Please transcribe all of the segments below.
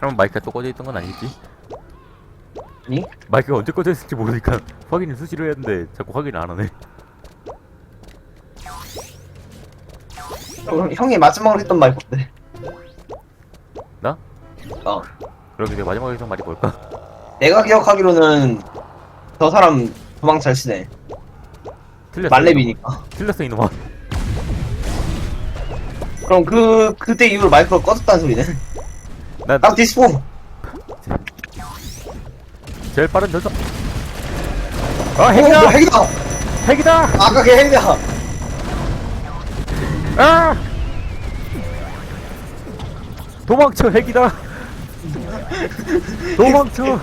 설마 마이크가 또 꺼져 있던 건 아니겠지? 아니? 마이크가 언제 꺼져 있을지 모르니까 확인을 수시로 해야 하는데 자꾸 확인을 안 하네. 형, 형이 마지막으로 했던 말 뭔데? 나? 어. 그러게 내가 마지막에 했던 말이 뭘까? 내가 기억하기로는 저 사람 도망 잘 치네. 틀렸어. 말렙이니까. 틀렸어 이놈아. 그럼 그 그때 이후로 마이크가 꺼졌다는 소리네. 나딱 디스포. 제일 빠른 전사. 아 어, 핵이다! 뭐 핵이다. 핵이다! 아까 걔 핵이다. 아! 도망쳐 핵이다! 도망쳐!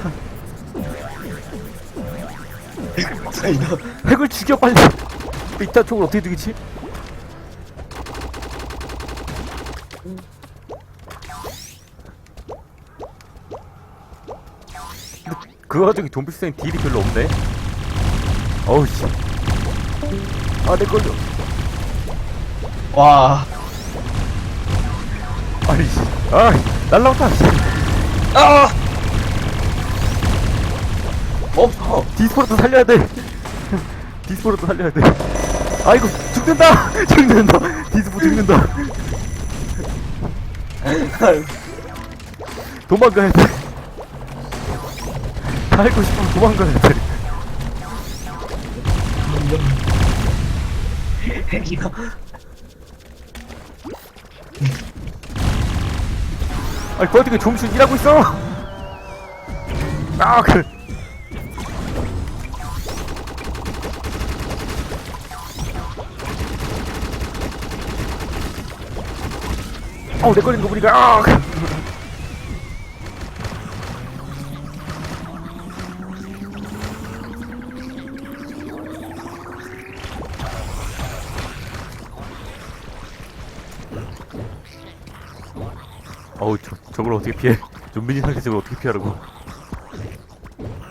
핵을 죽여 빨리! 이따 총을 어떻게 죽이지? 그 와중에 돈비스는 딜이 별로 없네? 어우 씨. 아, 내 걸려. 와. 아니, 씨. 아, 날라온다, 씨. 아. 없어. 디스포르트 살려야 돼. 디스포르트 살려야 돼. 아이고, 죽는다! 죽는다! 디스포 죽는다. 도망가야 돼. 살고 싶으면 도망가야 돼. 핵이다. 아니, 그 와중에 좀씩 일하고 있어! 아, 그. 어우, 내 걸리는 거 보니까, 아! 그. 어우, 저, 저걸 어떻게 피해? 좀비니 상태 저걸 어떻게 피하라고?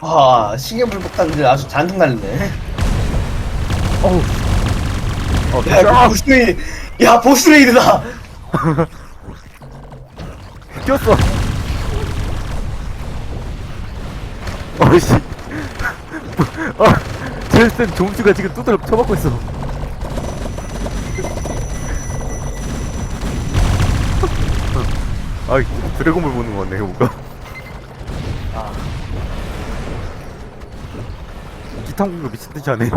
와 신경불복단들 아주 잔뜩 날리네. 어우. 어, 야 아, 이거 보스레이드. 야 보스레이드다. 꼈어. 어이씨. 아, 제일센 종수가 지금 뚜드려 쳐먹고 있어. 아이, 드래곤볼 보는 거 같네, 뭔가. 아. 기타 공격 미친듯이 하네.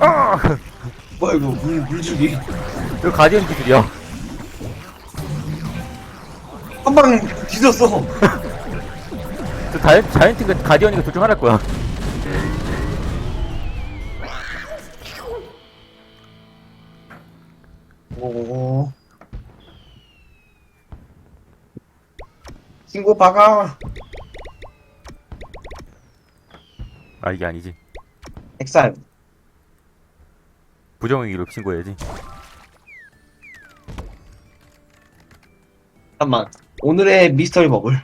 아! 뭐야 이거 물 물주기. 저 가디언 기술이야. 한 방 뒤졌어. 저 자이언, 자이언트가 가디언이가 둘중 하나일 거야. 오. 친구 박아. 아, 이게 아니지. 엑살. 부정행위로 신고해야지. 잠깐만. 오늘의 미스터리 버블.